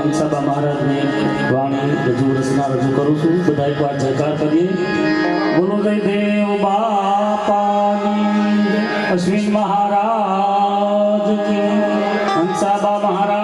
હંસાબા મહારાજની વાણી રજૂ રચના રજૂ કરું છું બધા એકવાર જયકાર કરીએ બોલો જય દેવ બાપાની. અશ્વિન મહારાજ કી હંસાબા મહારાજ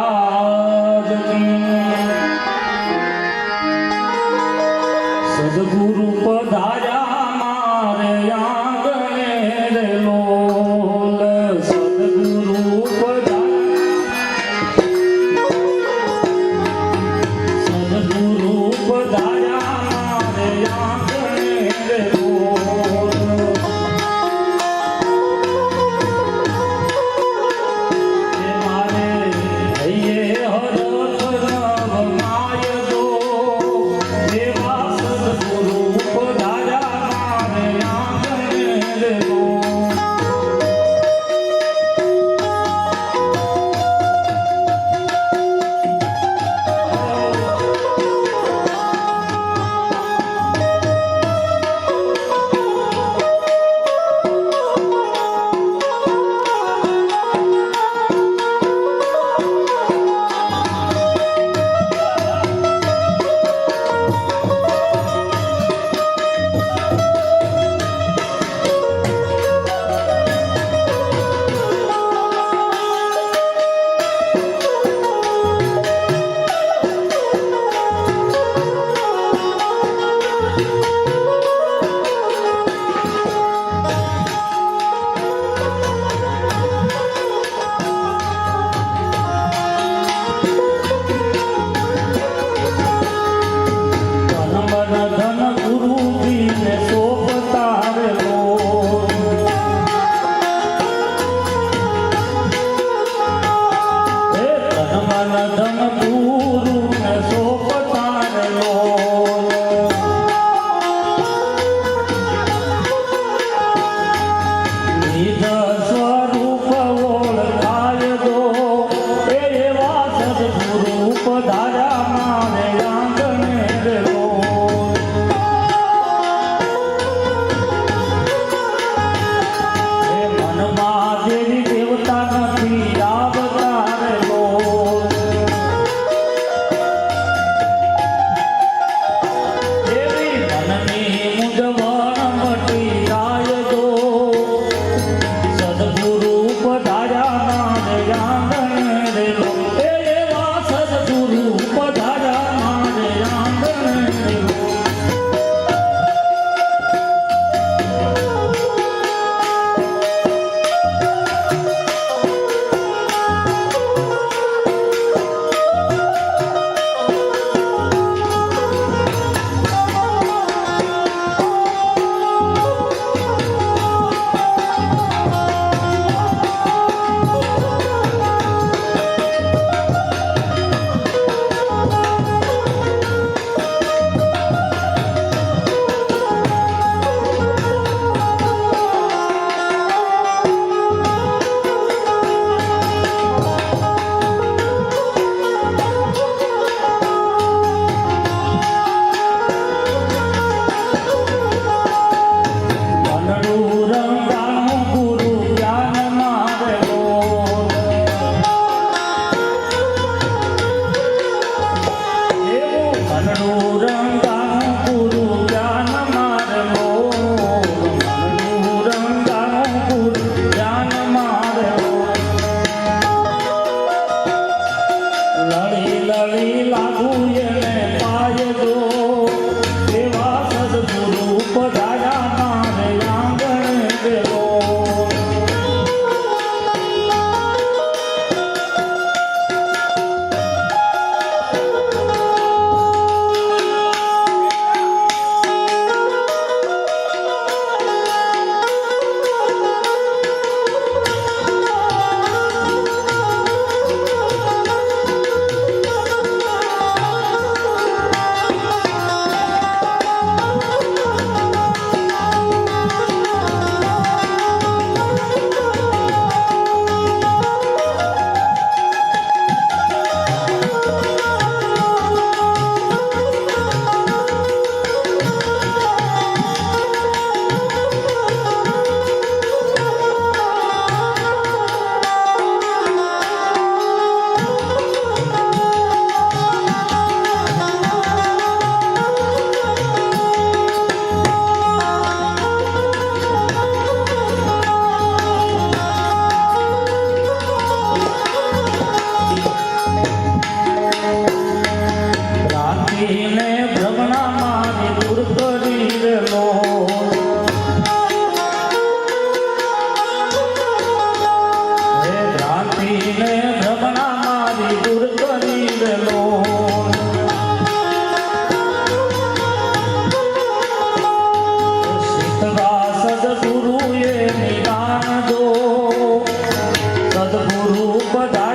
સદગુરુ પધાર્યા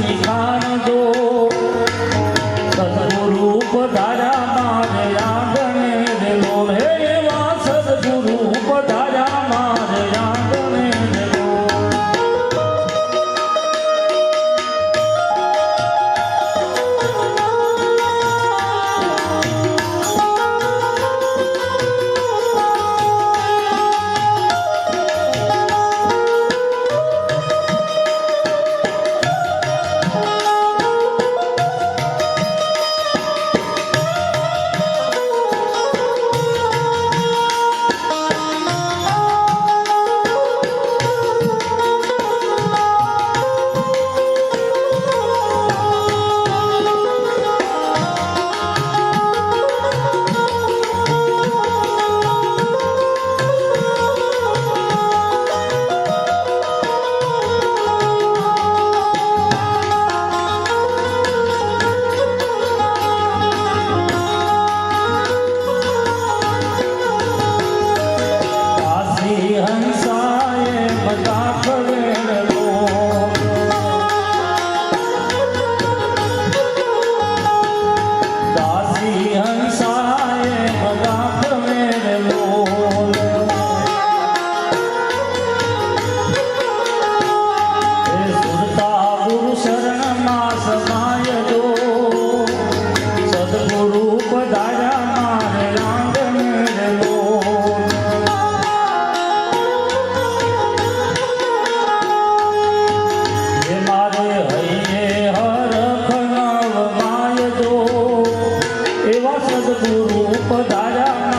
નિખાન દો એવા સદગુરુ પધાર્યા.